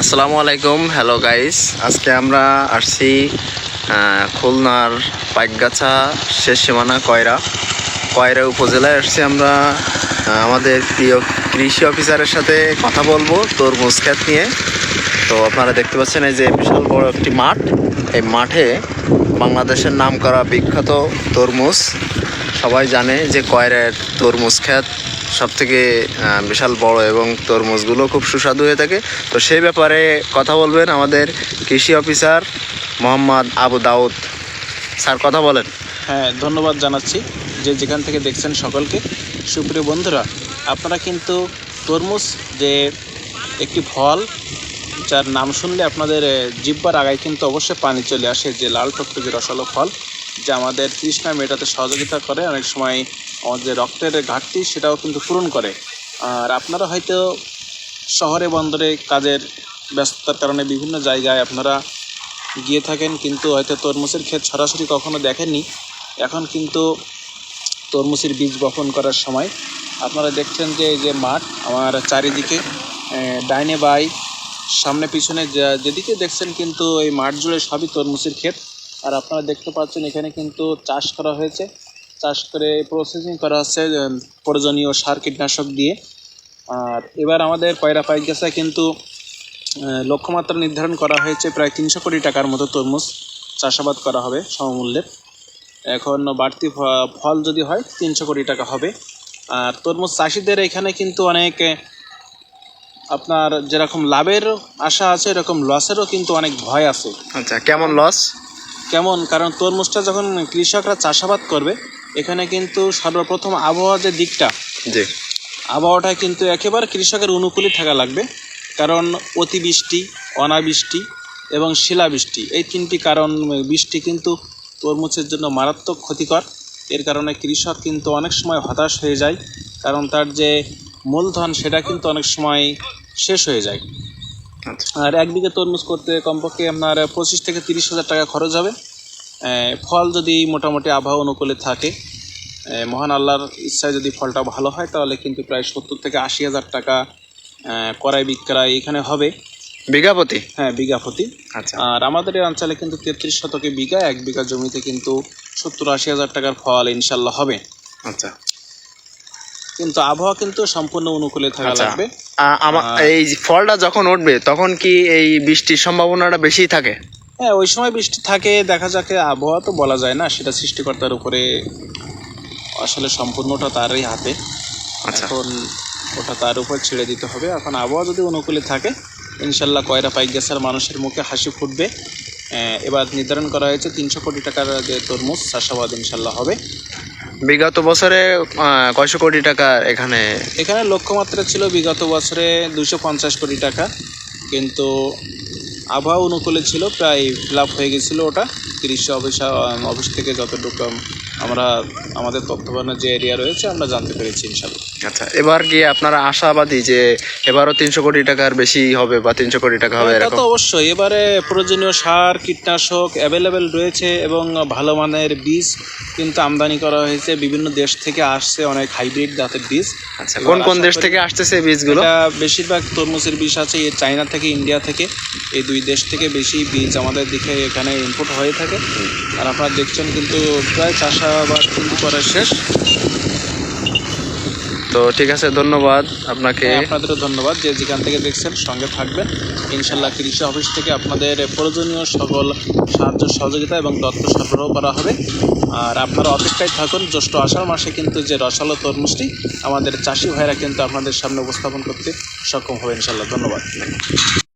আসসালামু আলাইকুম hello guys আজকে আমরা আসছি খুলনার পাইকগাছা শেষ সীমানা কয়রা। কয়রা উপজেলায় আসছি আমরা আমাদের প্রিয় কৃষি অফিসারের সাথে কথা বলব তরমুজ ক্ষেত নিয়ে। তো আপনারা দেখতে পাচ্ছেন এই যে বিশাল বড় একটি মাঠ। এই মাঠে বাংলাদেশের নাম করা বিখ্যাত তরমুজ সবাই জানে যে কয়রার তরমুজ ক্ষেত সব থেকে বিশাল বড় এবং তরমুজগুলো খুব সুস্বাদু হয়ে থাকে। তো সেই ব্যাপারে কথা বলবেন আমাদের কৃষি অফিসার মোহাম্মদ আবু দাউদ। স্যার কথা বলেন। হ্যাঁ ধন্যবাদ জানাচ্ছি যে যেখান থেকে দেখছেন সকলকে। সুপ্রিয় বন্ধুরা আপনারা কিন্তু তরমুজ যে একটি ফল যার নাম শুনলে আপনাদের আহ, জিহ্বার আগায় কিন্তু অবশ্যই পানি চলে আসে যে লাল টকটকে রসালো ফল। যা আমাদের তৃষ্ণা মেটাতে সহযোগিতা করে। অনেক সময় আমাদের যে রক্তের ঘাটতি, সেটাও কিন্তু পূরণ করে। আর আপনারা হয়তো শহরে, বন্দরে কাজের ব্যস্ততার কারণে বিভিন্ন জায়গায় আপনারা গিয়ে থাকেন, কিন্তু হয়তো তরমুজের ক্ষেত সরাসরি কখনো দেখেননি। এখন কিন্তু তরমুজের বীজ বপন করার সময় আপনারা দেখছেন যে এই যে মাঠ, আমার চারিদিকে ডাইনে বাই, সামনে পিছনে যেদিকে দেখছেন কিন্তু এই মাঠ জুড়ে সবই তরমুজের ক্ষেত। আর আপনারা দেখতে পাচ্ছেন এখানে কিন্তু চাষ করা হয়েছে। চাষ করে প্রসেসিং করা হচ্ছে প্রয়োজনীয় সার, কীটনাশক দিয়ে। আর এবার আমাদের পয়রা পাইক গাছায় কিন্তু লক্ষ্যমাত্রা নির্ধারণ করা হয়েছে প্রায় তিনশো কোটি টাকার মতো তরমুজ চাষাবাদ করা হবে সমমূল্যের। এখন বাড়তি ফল যদি হয়, তিনশো কোটি টাকা হবে। আর তরমুজ চাষিদের এখানে কিন্তু অনেক আপনার যেরকম লাভের আশা আছে, এরকম লসেরও কিন্তু অনেক ভয় আছে। আচ্ছা কেমন লস কেমন? কারণ তরমুজটা যখন কৃষকরা চাষাবাদ করবে এখানে কিন্তু সর্বপ্রথম আবহাওয়ার যে দিকটা জি। আবহাওয়াটা কিন্তু একেবারে কৃষকের অনুকূলে থাকা লাগবে। কারণ অতিবৃষ্টি অনাবৃষ্টি এবং শিলাবৃষ্টি এই তিনটি কারণ বৃষ্টি কিন্তু তরমুজের জন্য মারাত্মক ক্ষতিকর। এর কারণে কৃষক কিন্তু অনেক সময় হতাশ হয়ে যায়। কারণ তার যে মূলধন সেটা কিন্তু অনেক সময় শেষ হয়ে যায়। আর এক বিঘে তরমুজ করতে কমপক্ষে আপনার পঁচিশ থেকে তিরিশ হাজার টাকা খরচ হবে। ফল যদি মোটামুটি আবহাওয়া অনুকূলে থাকে মহান আল্লাহর ইচ্ছায় যদি ফলটা ভালো হয় তাহলে কিন্তু প্রায় সত্তর থেকে আশি হাজার টাকা করাই বিক্রয় এখানে হবে। বিঘাপতি? হ্যাঁ বিঘাপতি। আচ্ছা। আর আমাদের এই অঞ্চলে কিন্তু তেত্রিশ শতকে বিঘা এক বিঘা জমিতে কিন্তু সত্তর আশি হাজার টাকার ফল ইনশাল্লাহ হবে। আচ্ছা। কিন্তু আবহাওয়া কিন্তু সম্পূর্ণ অনুকূলে থাকা আচ্ছা। লাগবে। এই ফলটা যখন উঠবে তখন কি এই বৃষ্টির সম্ভাবনাটা বেশি থাকে? হ্যাঁ ওই সময় বৃষ্টি থাকে দেখা যাকে আবহাওয়া তো বলা যায় না সেটা সৃষ্টিকর্তার উপরে আসলে সম্পূর্ণটা তারই হাতে। আচ্ছা। এখন ওটা তার উপর ছেড়ে দিতে হবে। এখন আবহাওয়া যদি অনুকূলে থাকে ইনশাল্লাহ কয়রা পাইক গেছার মানুষের মুখে হাসি ফুটবে। এবার নির্ধারণ করা হয়েছে তিনশো কোটি টাকার যে তরমুজ চাষাবাদ ইনশাল্লাহ হবে। বিগত বছরে কয়শো কোটি টাকা এখানে? এখানে লক্ষ্যমাত্রা ছিল বিগত বছরে দুশো পঞ্চাশ কোটি টাকা, কিন্তু আবহাওয়া অনুকূলে ছিল, প্রায় লাভ হয়ে গেছিল ওটা। কৃষি অফিস অফিস থেকে যতটুকু আমরা, আমাদের তত্ত্বাবধানে যে এরিয়া রয়েছে, আমরা জানতে পেরেছি ইনশাল্লাহ আচ্ছা এবার গিয়ে আপনারা আশাবাদী যে এবারও তিনশো কোটি টাকার বেশি হবে বা তিনশো কোটি টাকা হবে এটা তো অবশ্যই। এবারে প্রয়োজনীয় সার কীটনাশক অ্যাভেলেবেল রয়েছে এবং ভালো মানের বীজ কিন্তু আমদানি করা হয়েছে। বিভিন্ন দেশ থেকে আসছে অনেক হাইব্রিড জাতের বীজ। আচ্ছা কোন কোন দেশ থেকে আসতেছে বীজগুলো? বেশিরভাগ তরমুজের বীজ আছে চায়না থেকে ইন্ডিয়া থেকে। এই দুই দেশ থেকে বেশি বীজ আমাদের দিকে এখানে ইম্পোর্ট হয়ে থাকে। আর আপনারা দেখছেন কিন্তু প্রায় চাষাবাদ কিন্তু করা শেষ। তো ঠিক আছে ধন্যবাদ আপনাকে। হ্যাঁ, আপনাদেরও ধন্যবাদ যে যেখান থেকে দেখছেন সঙ্গে থাকবেন। ইনশাল্লাহ কৃষি অফিস থেকে আপনাদের প্রয়োজনীয় সকল সাহায্য সহযোগিতা এবং তথ্য সরবরাহ করা হবে। আর আপনারা অপেক্ষায় থাকুন জ্যৈষ্ঠ আষাঢ় মাসে কিন্তু যে রসালো তরমুজটি আমাদের চাষি ভাইরা কিন্তু আপনাদের সামনে উপস্থাপন করতে সক্ষম হবে ইনশাল্লাহ। ধন্যবাদ।